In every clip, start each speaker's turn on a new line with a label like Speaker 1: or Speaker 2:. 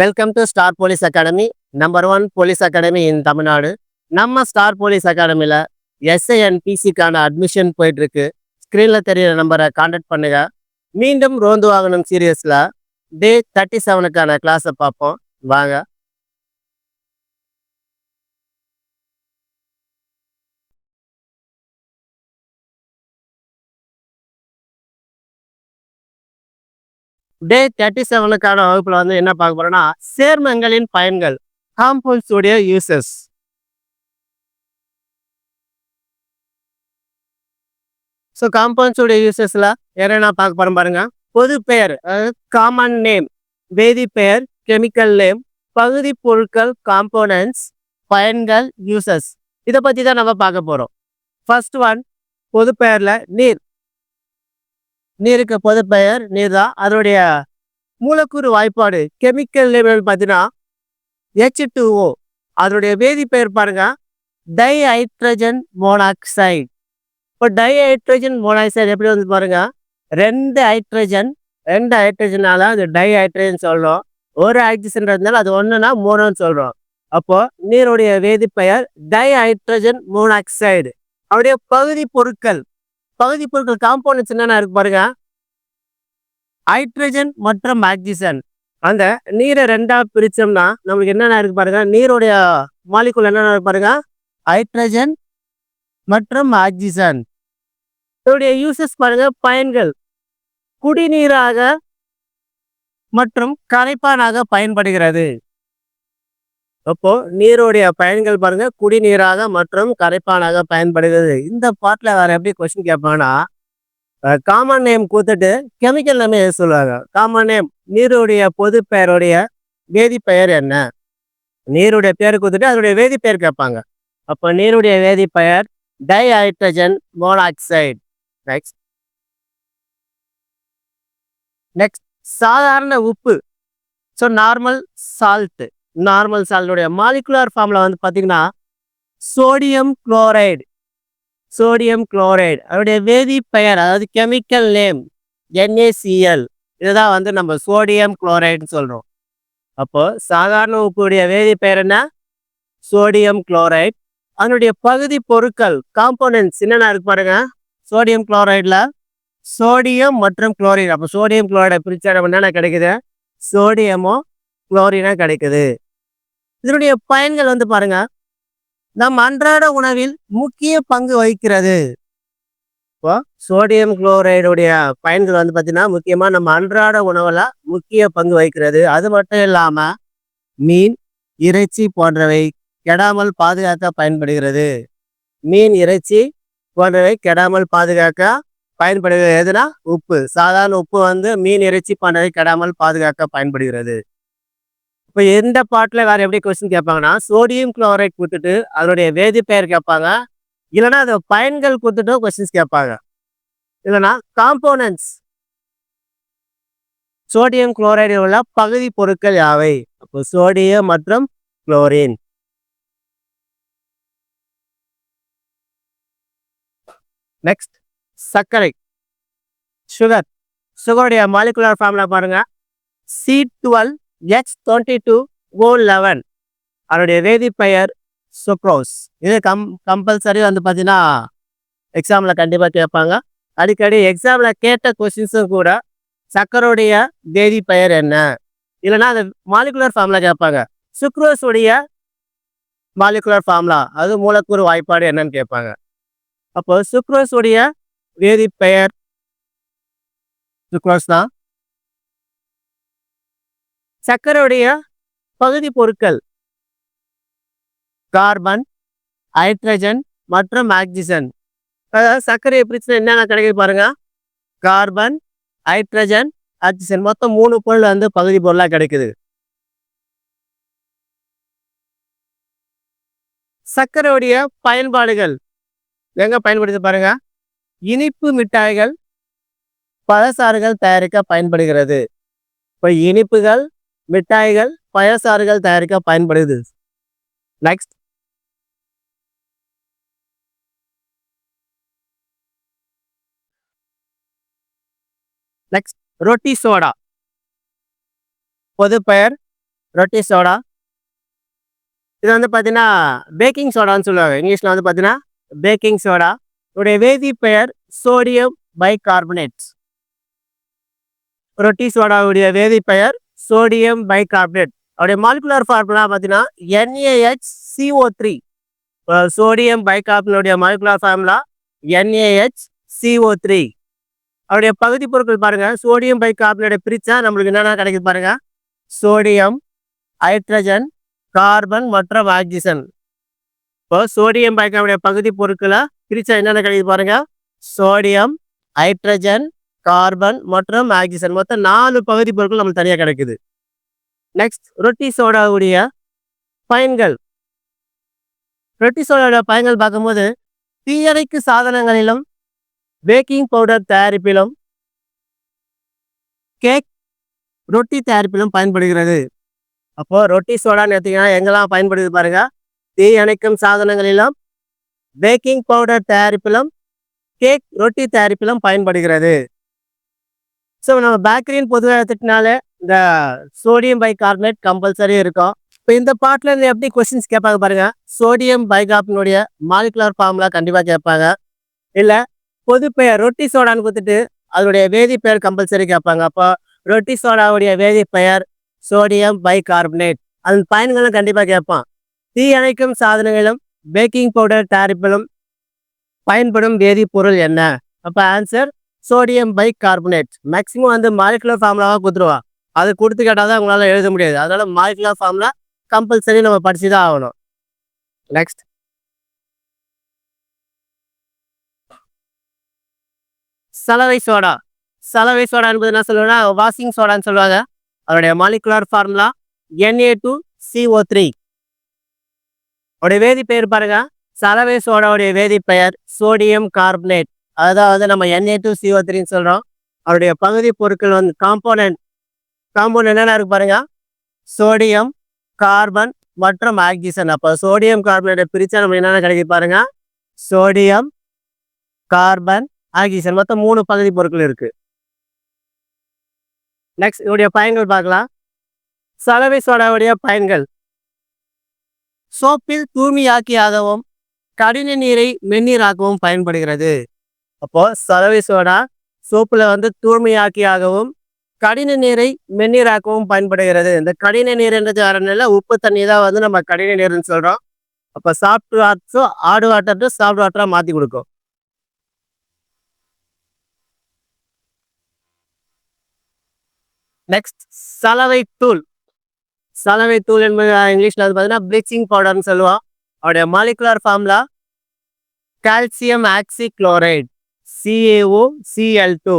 Speaker 1: Welcome to star police academy number one police academy in Tamil Nadu நம்ம star police அகாடமியில் and பிசிக்கான admission போயிட்டு இருக்கு ஸ்க்ரீனில் தெரியிற நம்பரை காண்டாக்ட் பண்ணுங்க. மீண்டும் ரோந்து வாகனம் சீரியஸில் டே தேர்ட்டி செவனுக்கான கிளாஸை பார்ப்போம். வாங்க. டே தேர்ட்டி செவனுக்கான வகுப்புல வந்து என்ன பார்க்க போறோம்னா சேர்மங்களின் பயன்கள் காம்பவுண்ட்ஸ் உடைய யூசஸ் ஸோ காம்பவுண்ட்ஸ் உடைய யூசஸ்ல என்னென்ன பார்க்க போறோம் பாருங்க. பொது பெயர் காமன் நேம் வேதி பெயர் கெமிக்கல் நேம் பகுதி பொருட்கள் காம்போனன்ட்ஸ் பயன்கள் யூசஸ் இதை பத்தி தான் நம்ம பார்க்க போறோம். ஃபர்ஸ்ட் ஒன் பொது பெயர்ல நீர். நீருக்கு பொது பெயர் நீர் தான் அதனுடைய மூலக்கூறு வாய்ப்பாடு கெமிக்கல் லெவல் பார்த்தீங்கன்னா ஹெச் டூஓ அதனுடைய வேதிப்பெயர் பாருங்க. டை ஹைட்ரஜன் மோனாக்சைடு இப்போ டை ஹைட்ரஜன் மோனாக்சைடு எப்படி வந்து பாருங்க? ரெண்டு ஹைட்ரஜன் ரெண்டு ஹைட்ரஜனால அது டை ஹைட்ரஜன் சொல்கிறோம் ஒரு ஹைட்ரஜன்ன்றதுனால அது ஒன்றுனா மோனோன்னு சொல்கிறோம் அப்போது நீருடைய வேதிப்பெயர் டை ஹைட்ரஜன் மோனாக்சைடு அவருடைய பகுதி பொருட்கள் பகுதி பொருட்கள் காம்பவுண்ட்ஸ் என்னென்ன இருக்கு பாருங்க? ஹைட்ரஜன் மற்றும் ஆக்சிஜன் அந்த நீரை ரெண்டா பிரிச்சோம்னா நமக்கு என்னென்ன இருக்கு பாருங்க? நீருடைய மாலிகுல் என்னென்ன இருக்கு பாருங்க? ஹைட்ரஜன் மற்றும் ஆக்சிஜன் இதோடைய யூசஸ் பாருங்க பயன்கள். குடிநீராக மற்றும் கரைப்பானாக பயன்படுகிறது. அப்போ நீருடைய பயன்கள் பாருங்க குடிநீராக மற்றும் கரைப்பானாக பயன்படுகிறது. இந்த பாட்டில் வேற எப்படி கொஸ்டின் கேட்பாங்கன்னா காமன் நேம் கூத்துட்டு கெமிக்கல் நேம் சொல்லுவாங்க? காமன் நேம் நீருடைய பொது பெயருடைய வேதிப்பெயர் என்ன? நீருடைய பேர் கூத்துட்டு அதனுடைய வேதிப்பெயர் கேட்பாங்க. அப்போ நீருடைய வேதிப்பெயர் di hydrogen monoxide next next சாதாரண உப்பு. ஸோ நார்மல் சால்ட்டு நார்மல் சால்னுடைய மாலிகுலர் ஃபார்மில் வந்து பார்த்திங்கன்னா சோடியம் குளோரைடு சோடியம் குளோரைடு அதனுடைய வேதிப்பெயர் அதாவது கெமிக்கல் நேம் என்ஏசிஎல் இதுதான் வந்து நம்ம சோடியம் குளோரைடுன்னு சொல்கிறோம் அப்போது சாதாரண உப்புடைய வேதிப்பெயர் என்ன? சோடியம் குளோரைட் அதனுடைய பகுதி பொருட்கள் காம்போனன்ட்ஸ் என்னென்ன இருக்கு பாருங்க? சோடியம் குளோரைடில் சோடியம் மற்றும் குளோரைடு அப்போ சோடியம் குளோரைடை பிரித்தா நம்ம என்னென்ன கிடைக்குது? சோடியமும் குளோரினா கிடைக்குது. இதனுடைய பயன்கள் வந்து பாருங்க. நம் அன்றாட உணவில் முக்கிய பங்கு வகிக்கிறது. இப்போ சோடியம் குளோரைடுடைய பயன்கள் வந்து பார்த்தீங்கன்னா முக்கியமாக நம்ம அன்றாட உணவில் முக்கிய பங்கு வகிக்கிறது. அது மட்டும் இல்லாமல் மீன் இறைச்சி போன்றவை கெடாமல் பாதுகாக்க பயன்படுகிறது. மீன் இறைச்சி போன்றவை கெடாமல் பாதுகாக்க பயன்படுகிறது. எதுனா? உப்பு. சாதாரண உப்பு வந்து மீன் இறைச்சி போன்றவை கெடாமல் பாதுகாக்க பயன்படுகிறது. இப்போ எந்த பாட்டில் வேறு எப்படி கொஸ்டின் கேட்பாங்கன்னா சோடியம் குளோரைட் கொடுத்துட்டு அதனுடைய வேதிப்பெயர் கேட்பாங்க. இல்லைன்னா அது பயன்கள் கொடுத்துட்டும் கொஸ்டின்ஸ் கேட்பாங்க. இல்லைன்னா காம்போனன்ஸ் சோடியம் குளோரைடு உள்ள பகுதி பொருட்கள் யாவை? அப்போ சோடியம் மற்றும் குளோரின் நெக்ஸ்ட் சர்க்கரை. சுகர் சுகருடைய மாலிகுலர் ஃபார்முலா பாருங்க. C twelve x thirty two O eleven அதனுடைய வேதிப்பெயர் சுக்ரோஸ் இது கம் கம்பல்சரி வந்து பார்த்தீங்கன்னா எக்ஸாமில் கண்டிப்பாக கேட்பாங்க. அடிக்கடி எக்ஸாமில் கேட்ட கொஸ்டின்ஸும் கூட சக்கருடைய வேதிப்பெயர் என்ன? இல்லைன்னா அந்த மாலிகுலர் ஃபார்முலா கேட்பாங்க. சுக்ரோஸ் உடைய மாலிகுலர் ஃபார்முலா அது மூலக்கூறு வாய்ப்பாடு என்னன்னு கேட்பாங்க. அப்போ சுக்ரோஸ் உடைய வேதிப்பெயர் சுக்ரோஸ் தான். சர்க்கரையுடைய பகுதி பொருட்கள். கார்பன் ஹைட்ரஜன் மற்றும் ஆக்சிஜன் அதாவது சர்க்கரையை பிரச்சனை என்னென்ன கிடைக்குது பாருங்க. கார்பன் ஹைட்ரஜன் ஆக்சிஜன் மொத்தம் மூணு பொருள் வந்து பகுதி பொருளாக கிடைக்குது. சர்க்கரையுடைய பயன்பாடுகள். எங்க பயன்படுத்தி பாருங்க. இனிப்பு மிட்டாய்கள் பழசாறுகள் தயாரிக்க பயன்படுகிறது. இப்போ இனிப்புகள் மிட்டாய்கள் பயசாறுகள் தயாரிக்க பயன்படுது. நெக்ஸ்ட் நெக்ஸ்ட் ரொட்டி சோடா பொது பெயர் ரொட்டி சோடா இது வந்து பார்த்தீங்கன்னா பேக்கிங் சோடான்னு சொல்லுவாங்க. இங்கிலீஷில் வந்து பார்த்தீங்கன்னா பேக்கிங் சோடா உடைய வேதி பெயர் சோடியம் பைகார்பனேட் ரொட்டி சோடாவுடைய வேதி பெயர் சோடியம் பைகார்பனேட் அவருடைய மாலிகுலர் ஃபார்முலா பார்த்தீங்கன்னா N A H C O three sodium பைகார்பனுடைய molecular formula N A H C O three அவருடைய பகுதி பொருட்கள் பாருங்கள் சோடியம் பைகார்பனேட்டை பிரித்தா நம்மளுக்கு என்னென்ன கிடைக்குது பாருங்கள் சோடியம் ஹைட்ரஜன் கார்பன் மற்றும் ஆக்சிஜன் இப்போ சோடியம் பைகார்பனேட் பகுதி பொருட்களை பிரித்தா என்னென்ன கிடைக்குது பாருங்கள் சோடியம் ஹைட்ரஜன் கார்பன் மற்றும் ஆக்சிஜன். மொத்தம் நாலு பகுதி பொருட்கள் நம்மளுக்கு தனியாக கிடைக்குது. நெக்ஸ்ட் ரொட்டி சோடாவுடைய பயன்கள். ரொட்டி சோடாவுடைய பயன்கள் பார்க்கும்போது தீயணைக்கு சாதனங்களிலும் பேக்கிங் பவுடர் தயாரிப்பிலும் கேக் ரொட்டி தயாரிப்பிலும் பயன்படுகிறது. அப்போ ரொட்டி சோடான்னு எடுத்தீங்கன்னா எங்கெல்லாம் பயன்படுது பாருங்க. தீயணைக்கும் சாதனங்களிலும் பேக்கிங் பவுடர் தயாரிப்பிலும் கேக் ரொட்டி தயாரிப்பிலும் பயன்படுகிறது. ஸோ நம்ம பேக்கரின்னு பொதுவாக எடுத்துட்டனாலே இந்த சோடியம் பைகார்பனேட் கம்பல்சரி இருக்கும். இப்போ இந்த பாட்டில் இருந்து எப்படி கொஸ்டின்ஸ் கேட்பாங்க பாருங்க. சோடியம் பைகார்பனுடைய மாலிகுலர் ஃபார்முலா கண்டிப்பாக கேட்பாங்க. இல்லை பொது பெயர் ரொட்டி சோடான்னு கொடுத்துட்டு அதனுடைய வேதி பெயர் கம்பல்சரி கேட்பாங்க. அப்போ ரொட்டி சோடாவுடைய வேதி பெயர் சோடியம் பைகார்பனேட் அதன் பயன்களும் கண்டிப்பாக கேட்பான். தீ அணைக்கும் சாதனங்களும் பேக்கிங் பவுடர் தயாரிப்பிலும் பயன்படும் வேதிப்பொருள் என்ன? அப்போ ஆன்சர் சோடியம் பைகார்பனேட் மேக்ஸிமம் வந்து மாலிகுலர் ஃபார்முலாவாக கொடுத்துருவா. அது கொடுத்து கேட்டால் தான் உங்களால் எழுத முடியாது. அதனால் மாலிகுலர் ஃபார்முலா கம்பல்சரி நம்ம படித்து தான் ஆகணும். நெக்ஸ்ட் சலவை சோடா. சலவை சோடா என்பது என்ன சொல்லுவாங்கன்னா வாஷிங் சோடான்னு சொல்லுவாங்க. அதோடைய molecular formula N A two C O three உடைய வேதி பெயர் பாருங்க. சலவை சோடாவுடைய வேதி பெயர் சோடியம் கார்பனேட் அதாவது நம்ம என்ஏ டூ சிஓ த்ரீன்னு சொல்கிறோம் அவருடைய பகுதி பொருட்கள் வந்து காம்போனன்ட் காம்போனன்ட் என்னென்ன இருக்கு பாருங்க? சோடியம் கார்பன் மற்றும் ஆக்சிஜன் அப்போ சோடியம் கார்பனோட பிரிச்சா நம்ம என்னென்ன கிடைக்குது பாருங்க? சோடியம் கார்பன் ஆக்சிஜன் மொத்தம் மூணு பகுதி பொருட்கள் இருக்கு. நெக்ஸ்ட் இதோடைய பயன்கள் பார்க்கலாம். சலவை சோடாவுடைய பயன்கள். சோப்பில் தூய்மையாக்கியாகவும் கடின நீரை மென்னீராக்கவும் பயன்படுகிறது. அப்போ சலவை சோடா சோப்புல வந்து தூய்மையாக்கியாகவும் கடின நீரை மென்னீராக்கவும் பயன்படுகிறது. இந்த கடின நீர்ன்றது வரனால உப்பு தண்ணி தான் வந்து நம்ம கடின நீர்னு சொல்றோம். அப்போ சாஃப்ட் வாட்டரும் ஆடு வாட்டர் சாஃப்ட் வாட்டரா மாத்தி கொடுக்கும். நெக்ஸ்ட் சலவை தூள். சலவை தூள் என்பது இங்கிலீஷ்ல வந்து பார்த்தீங்கன்னா ப்ளீச்சிங் பவுடர்னு சொல்லுவோம். அவருடைய molecular formula calcium oxy chloride CAO CL two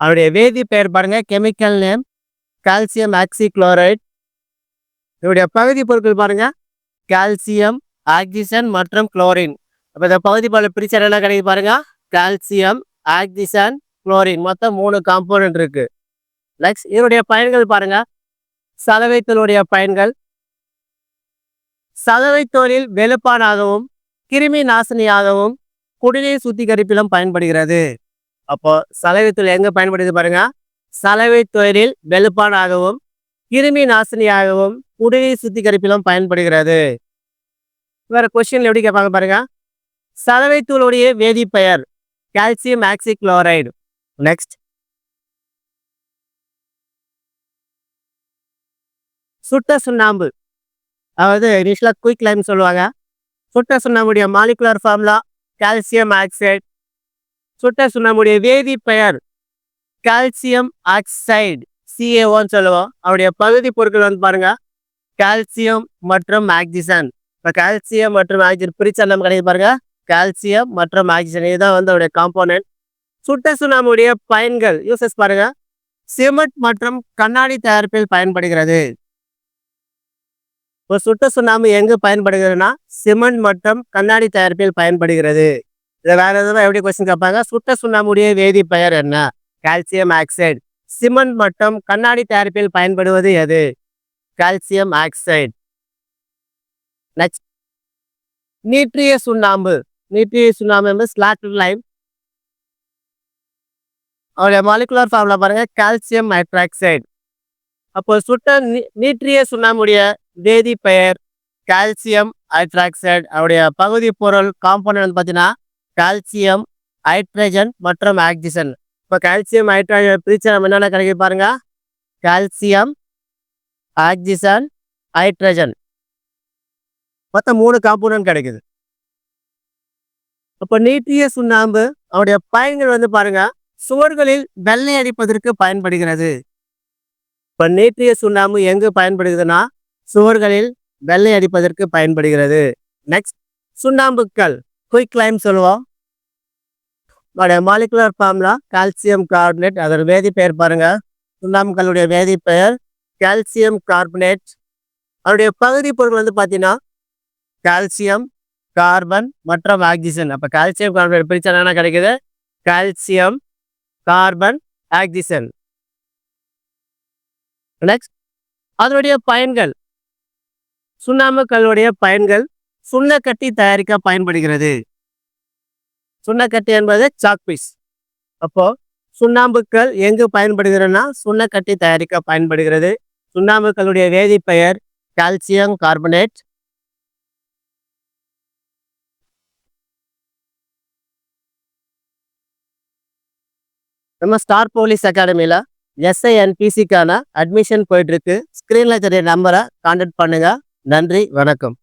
Speaker 1: அவருடைய வேதி பெயர் பாருங்க. Chemical name calcium oxy chloride இதனுடைய பகுதி பொருட்கள் பாருங்க. கால்சியம் ஆக்சிஜன் மற்றும் குளோரின் அப்போ இந்த பகுதி பொருள் பிரிச்சர் என்ன கிடைக்குது பாருங்க? கால்சியம் ஆக்சிஜன் குளோரின் மொத்தம் மூணு காம்பவுண்ட் இருக்கு. நெக்ஸ்ட் இதனுடைய பயன்கள் பாருங்க. சலவைத்தலுடைய பயன்கள். சலவைத்தூளில் வெளுப்பானாகவும் கிருமி நாசினியாகவும் குடிநீர் சுத்திகரிப்பிலும் பயன்படுகிறது. அப்போ சலவைத்தூள் எங்க பயன்படுது பாருங்க. தொழிலில் வெளுப்பானாகவும் கிருமி நாசினியாகவும் குடிநீர் சுத்திகரிப்பிலும் பயன்படுகிறது. வேற கொஸ்டின்ல எப்படி கேட்பாங்க பாருங்க. சலவைத்தூளுடைய வேதிப்பெயர் கால்சியம் ஆக்சி குளோரைடு நெக்ஸ்ட் சுட்ட சுண்ணாம்பு. அதாவது இனிஷியலாக குயிக் லைம் சொல்லுவாங்க. சுட்ட சுண்ணாம்புடைய மாலிகுலர் ஃபார்முலா கால்சியம் ஆக்சைடு. சுட்ட சுண்ணாம்புடைய வேதிப்பெயர் கால்சியம் ஆக்சைடு. சிஏஓன்னு சொல்லுவோம். அவருடைய பகுதி பொருட்கள் வந்து பாருங்க. கால்சியம் மற்றும் ஆக்சிஜன் இப்போ கால்சியம் மற்றும் ஆக்சிஜன் பிரிச்சா நம்ம கிடையாது பாருங்க? கால்சியம் மற்றும் ஆக்சிஜன் இதுதான் வந்து அவருடைய காம்போனன்ட். சுட்ட சுண்ணாம்புடைய பயன்கள். யூசஸ் பாருங்க. சிமெண்ட் மற்றும் கண்ணாடி தயாரிப்பில் பயன்படுகிறது. இப்போ சுட்ட சுண்ணாம்பு எங்கு பயன்படுகிறதுனா சிமெண்ட் மற்றும் கண்ணாடி தயாரிப்பில் பயன்படுகிறது. இதை வேற எதுவும் எப்படி கொஸ்டின் கேட்பாங்க? சுட்ட சுண்ணாம்புடைய வேதி பெயர் என்ன? Calcium oxide. சிமெண்ட் மற்றும் கண்ணாடி தயாரிப்பில் பயன்படுவது எது? Calcium oxide. நெக்ஸ்ட் நீற்றிய சுண்ணாம்பு. நீற்றிய சுண்ணாம்பு என்பது ஸ்லாட்டர் லைம் அவருடைய மாலிகுலர் ஃபார்மில் பாருங்க கால்சியம் ஹைட்ராக்சைடு அப்போ சுட்ட நீ- நீற்றிய சுண்ணாம்புடைய வேதி பெயர் கால்சியம் ஹைட்ராக்சைடு. அவருடைய பகுதி பொருள் காம்பவுண்ட் வந்து பார்த்தீங்கன்னா கால்சியம் ஹைட்ரஜன் மற்றும் ஆக்சிஜன். இப்போ கால்சியம் ஹைட்ரஜன் பிரிச்சு நம்ம என்னென்ன கிடைக்குது பாருங்க? Calcium oxygen hydrogen. மொத்தம் மூணு காம்பவுண்ட் கிடைக்குது. அப்போ நீட்டிய சுண்ணாம்பு அவருடைய பயன்கள் வந்து பாருங்க சுவர்களில் வெள்ளை அடிப்பதற்கு பயன்படுகிறது. இப்போ நீட்டிய சுண்ணாம்பு எங்கு பயன்படுகிறதுனா சுவர்களில் வெள்ளை அடிப்பதற்கு பயன்படுகிறது. நெக்ஸ்ட் சுண்ணாம்புக்கல் குயிக் லைம் சொல்லுவோம். அதோடைய மாலிகுலர் ஃபார்முலா கால்சியம் கார்பனேட் அதோட வேதி பெயர் பாருங்க. வேதிப்பெயர் வேதி பெயர் கால்சியம் கார்பனேட் அதோடைய பகுதி பொருள் வந்து பார்த்தீங்கன்னா கால்சியம் கார்பன் மற்றும் ஆக்சிஜன் அப்போ கால்சியம் கார்பனேட் பிரிச்சா என்ன கிடைக்குது? கால்சியம் கார்பன் ஆக்சிஜன் நெக்ஸ்ட் அதனுடைய பயன்கள். சுண்ணாம்பு கல்லுடைய பயன்கள் சுண்ணக்கட்டி தயாரிக்க பயன்படுகிறது. சுண்ணக்கட்டி என்பது சாக்பீஸ் அப்போ சுண்ணாம்புக்கல் எங்கு பயன்படுகிறதுனா சுண்ணக்கட்டி தயாரிக்க பயன்படுகிறது. சுண்ணாம்புக்கல்லுடைய வேதிப்பெயர் கால்சியம் கார்பனேட் நம்ம ஸ்டார் போலீஸ் அகாடமியில் எஸ்ஐஎன்பிசிக்கான அட்மிஷன் போயிட்டுருக்கு ஸ்க்ரீனில் தெரிய நம்பரை கான்டாக்ட் பண்ணுங்கள் நன்றி வணக்கம்.